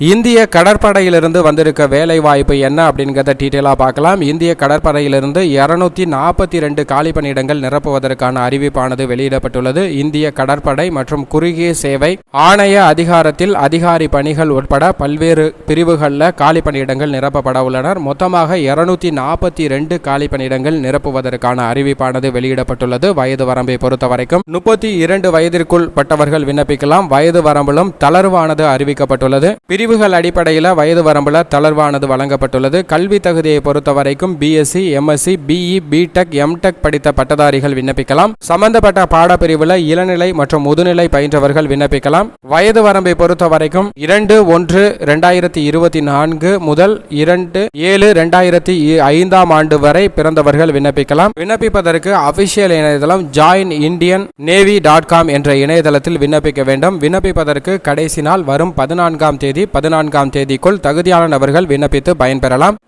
இந்திய கடற்படையிலிருந்து வந்திருக்க வேலை வாய்ப்பு என்ன அப்படிங்கிறத டீட்டெயிலாக பார்க்கலாம். இந்திய கடற்படையிலிருந்து இருநூத்தி நாற்பத்தி ரெண்டு காலி பணியிடங்கள் நிரப்புவதற்கான அறிவிப்பானது வெளியிடப்பட்டுள்ளது. இந்திய கடற்படை மற்றும் குறுகிய சேவை ஆணைய அதிகாரத்தில் அதிகாரி பணிகள் உட்பட பல்வேறு பிரிவுகளில் காலி பணியிடங்கள் நிரப்பப்பட உள்ளனர். மொத்தமாக இருநூத்தி நாற்பத்தி ரெண்டு காலி பணியிடங்கள் நிரப்புவதற்கான அறிவிப்பானது வெளியிடப்பட்டுள்ளது. வயது வரம்பை பொறுத்த வரைக்கும் முப்பத்தி இரண்டு வயதிற்குள் பட்டவர்கள் விண்ணப்பிக்கலாம். வயது வரம்பிலும் தளர்வானது அறிவிக்கப்பட்டுள்ளது. பிரிவுகள் அடிப்படையில் வயது வரம்பில் தளர்வானது வழங்கப்பட்டுள்ளது. கல்வி தகுதியை பொறுத்த வரைக்கும் BSc MSc BE BTech MTech படித்த பட்டதாரிகள் விண்ணப்பிக்கலாம். சம்பந்தப்பட்ட பாடப்பிரிவில் இளநிலை மற்றும் முதுநிலை பயின்றவர்கள் விண்ணப்பிக்கலாம். வயது வரம்பை பொறுத்த வரைக்கும் இரண்டு ஒன்று ரெண்டாயிரத்தி இருபத்தி நான்கு முதல் இரண்டு ஏழு ரெண்டாயிரத்தி ஐந்தாம் ஆண்டு வரை பிறந்தவர்கள் விண்ணப்பிக்கலாம். விண்ணப்பிப்பதற்கு அபிஷியல் இணையதளம் join Indian navy dot com என்ற இணையதளத்தில் விண்ணப்பிக்க வேண்டும். விண்ணப்பிப்பதற்கு கடைசி நாள் வரும் பதினான்காம் தேதி பதினான்காம் தேதிக்குள் தகுதியான நபர்கள் விண்ணப்பித்து பயன்பெறலாம்.